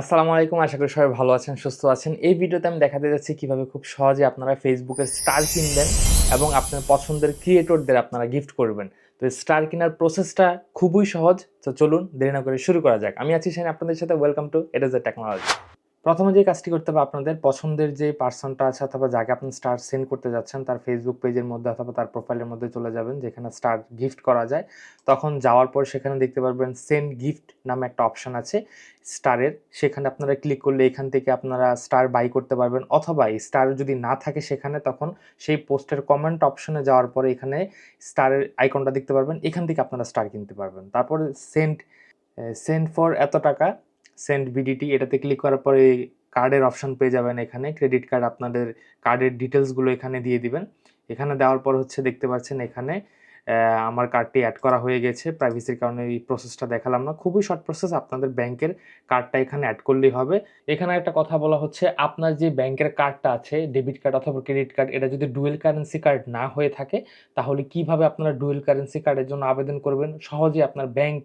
আসসালামু আলাইকুম, আশা করি সবাই ভালো আছেন, সুস্থ আছেন। এই ভিডিওতে আমি দেখাতে যাচ্ছি কীভাবে খুব সহজে আপনারা ফেসবুকে স্টার কিনবেন এবং আপনার পছন্দের ক্রিয়েটরদের আপনারা গিফট করবেন। তো স্টার কেনার প্রসেসটা খুবই সহজ, তো চলুন দেরি না করে শুরু করা যাক। আমি আছি সেখানে আপনাদের সাথে ওয়েলকাম টু এটা টেকনোলজি প্রথমে যে কাজটি করতে হবে আপনাদের পছন্দের যে পার্সনটা আছে অথবা যাকে আপনি স্টার সেন্ড করতে যাচ্ছেন, তার ফেসবুক পেজের মধ্যে অথবা তার প্রোফাইলের মধ্যে চলে যাবেন, যেখানে স্টার গিফট করা যায়। তখন যাওয়ার পর সেখানে দেখতে পারবেন সেন্ড গিফট নামে একটা অপশান আছে। স্টারের সেখানে আপনারা ক্লিক করলে এখান থেকে আপনারা স্টার বাই করতে পারবেন অথবা স্টার যদি না থাকে সেখানে, তখন সেই পোস্টের কমেন্ট অপশনে যাওয়ার পরে এখানে স্টারের আইকনটা দেখতে পারবেন, এখান থেকে আপনারা স্টার কিনতে পারবেন। তারপরে সেন্ড সেন্ড ফর এত টাকা সেন্ড বিডিটি এটাতে ক্লিক করার পরে কার্ডের অপশন পেয়ে যাবেন এখানে। ক্রেডিট কার্ড আপনাদের কার্ডের ডিটেলসগুলো এখানে দিয়ে দিবেন। এখানে দেওয়ার পর হচ্ছে দেখতে পাচ্ছেন এখানে আমার কার্ডটি অ্যাড করা হয়ে গেছে। প্রাইভেসির কারণে এই প্রসেসটা দেখালাম না। খুবই শর্ট প্রসেস আপনাদের ব্যাংকের কার্ডটা এখানে অ্যাড করলেই হবে। এখানে একটা কথা বলা হচ্ছে, আপনার যে ব্যাংকের কার্ডটা আছে ডেবিট কার্ড অথবা ক্রেডিট কার্ড এটা যদি ডুয়েল কারেন্সি কার্ড না হয়ে থাকে, তাহলে কীভাবে আপনারা ডুয়েল কারেন্সি কার্ডের জন্য আবেদন করবেন? সহজে আপনার ব্যাংক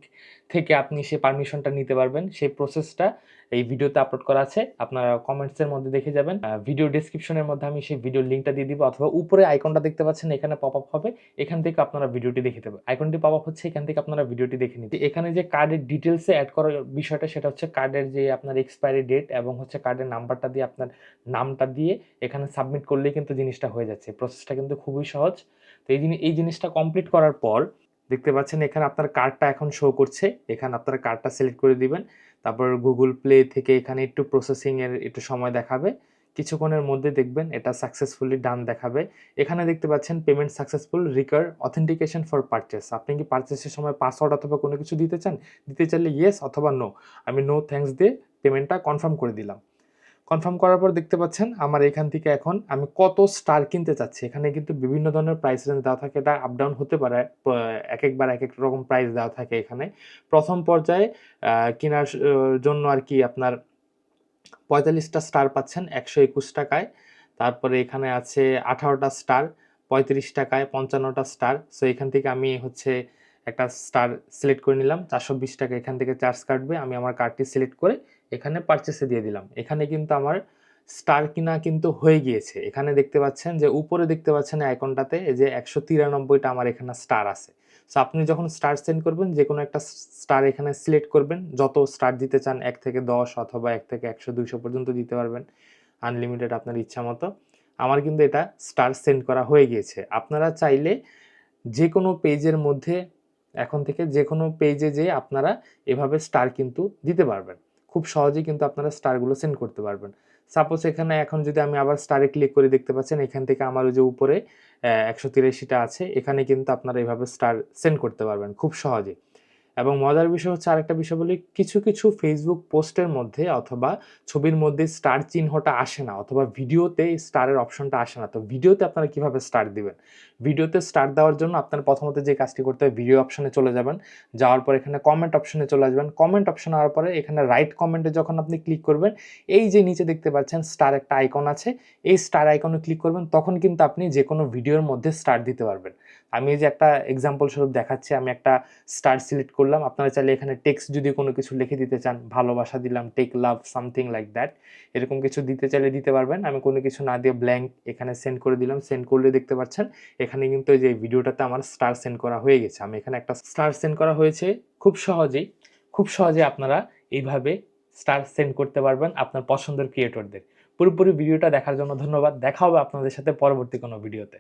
থেকে আপনি সেই পারমিশনটা নিতে পারবেন। সেই প্রসেসটা এই ভিডিওতে আপলোড করা আছে। আপনারা কমেন্টসের মধ্যে দেখে যাবেন। ভিডিও ডেসক্রিপশনের মধ্যে আমি সেই ভিডিও লিঙ্কটা দিয়ে দিব, অথবা উপরে আইকনটা দেখতে পাচ্ছেন, এখানে পপ আপ হবে। এখান থেকে আপনারা ভিডিওটি দেখে দেবেন আইকনটি আপ হচ্ছে, এখান থেকে আপনারা ভিডিওটি দেখে নিতে এখানে যে কার্ডের ডিটেলসে অ্যাড করার বিষয়টা, সেটা হচ্ছে কার্ডের যে আপনার এক্সপায়ারি ডেট এবং হচ্ছে কার্ডের নাম্বারটা দিয়ে আপনার নামটা দিয়ে এখানে সাবমিট করলেই কিন্তু জিনিসটা হয়ে যাচ্ছে। প্রসেসটা কিন্তু খুবই সহজ। তো এই জিনিস এই জিনিসটা কমপ্লিট করার পর দেখতে পাচ্ছেন এখানে আপনার কার্ডটা এখন শো করছে। এখানে আপনার কার্ডটা সিলেক্ট করে দিবেন। তারপর গুগল প্লে থেকে এখানে একটু প্রসেসিংয়ের একটু সময় দেখাবে। কিছুক্ষণের মধ্যে দেখবেন এটা সাকসেসফুলি ডান দেখাবে। এখানে দেখতে পাচ্ছেন payment successful recur authentication for purchase আপনি কি পারচেসের সময় পাসওয়ার্ড অথবা কোনো কিছু দিতে চান? দিতে চাইলে ইয়েস অথবা নো আমি নো থ্যাঙ্কস দিয়ে পেমেন্টটা কনফার্ম করে দিলাম। কনফার্ম করার পর দেখতে পাচ্ছেন আমার এখান থেকে এখন আমি কত স্টার কিনতে চাচ্ছি। এখানে কিন্তু বিভিন্ন ধরনের প্রাইস রেঞ্জ দেওয়া থাকে। এটা আপ ডাউন হতে পারে এক একবার এক এক রকম প্রাইস দেওয়া থাকে এখানে। প্রথম পর্যায়ে কেনার জন্য আর কি আপনার পঁয়তাল্লিশটা স্টার পাচ্ছেন, একশো একুশ টাকায়। তারপরে এখানে আছে আঠারোটা স্টার পঁয়ত্রিশ টাকায়, পঞ্চান্নটা স্টার সো এখান থেকে আমি হচ্ছে একটা স্টার সিলেক্ট করে নিলাম। চারশো বিশ টাকা এখান থেকে চার্জ কাটবে। আমি আমার কার্ডটি সিলেক্ট করে এখানে পারচেসে দিয়ে দিলাম। এখানে কিন্তু আমার স্টার কিনা কিন্তু হয়ে গিয়েছে। এখানে দেখতে পাচ্ছেন যে, উপরে দেখতে পাচ্ছেন আইকনটাতে যে একশো তিরানব্বইটা আমার এখানে স্টার আছে। সো আপনি যখন স্টার সেন্ড করবেন যে কোনো একটা স্টার এখানে সিলেক্ট করবেন, যত স্টার দিতে চান, এক থেকে দশ অথবা এক থেকে একশো দুইশো পর্যন্ত দিতে পারবেন আনলিমিটেড আপনার ইচ্ছা মতো। আমার কিন্তু এটা স্টার সেন্ড করা হয়ে গিয়েছে। আপনারা চাইলে যে কোনো পেজের মধ্যে, এখন থেকে যে কোনো পেজে যে আপনারা এভাবে স্টার কিন্তু দিতে পারবেন। খুব সহজেই কিন্তু আপনারা স্টারগুলো সেন্ড করতে পারবেন। সাপোজ এখানে এখন যদি আমি আবার স্টারে ক্লিক করে দেখতে পাচ্ছেন, এখান থেকে আমার যে উপরে একশো তিরাশিটা আছে, এখানে কিন্তু আপনারা এভাবে স্টার সেন্ড করতে পারবেন খুব সহজে এবং মজার বিষয় হচ্ছে আরেকটা বিষয় বলি, কিছু কিছু ফেসবুক পোস্টের মধ্যে অথবা ছবির মধ্যে স্টার চিহ্নটা আসে না অথবা ভিডিওতে স্টারের অপশনটা আসে না। তো ভিডিওতে আপনারা কীভাবে স্টার দিবেন? ভিডিওতে স্টার দেওয়ার জন্য আপনার প্রথমত যে কাজটি করতে হবে ভিডিও অপশনে চলে যাবেন। যাওয়ার পর এখানে কমেন্ট অপশনে চলে আসবেন। কমেন্ট অপশন হওয়ার পরে এখানে রাইট কমেন্টে যখন আপনি ক্লিক করবেন, এই যে নিচে দেখতে পাচ্ছেন স্টার একটা আইকন আছে, এই স্টার আইকনে ক্লিক করবেন, তখন কিন্তু আপনি যে কোনো ভিডিওর মধ্যে স্টার দিতে পারবেন। আমি এই যে একটা এক্সাম্পল স্বরূপ দেখাচ্ছি, আমি একটা স্টার সিলেক্ট করলাম। আপনারা চাইলে এখানে টেক্সট যদি কোনো কিছু লিখে দিতে চান, ভালোবাসা দিলাম take love something like that এরকম কিছু দিতে চাইলে দিতে পারবেন। আমি কোনো কিছু না দিয়ে ব্ল্যাঙ্ক এখানে সেন্ড করে দিলাম। সেন্ড করলে দেখতে পাচ্ছেন, এখানে কিন্তু এই যে ভিডিওটাতে আমার স্টার সেন্ড করা হয়ে গেছে। আমি এখানে একটা স্টার সেন্ড করা হয়েছে। খুব সহজেই, খুব সহজে আপনারা এইভাবে স্টার সেন্ড করতে পারবেন আপনার পছন্দের ক্রিয়েটরদের পুরোপুরি ভিডিওটা দেখার জন্য ধন্যবাদ। দেখা হবে আপনাদের সাথে পরবর্তী কোনো ভিডিওতে।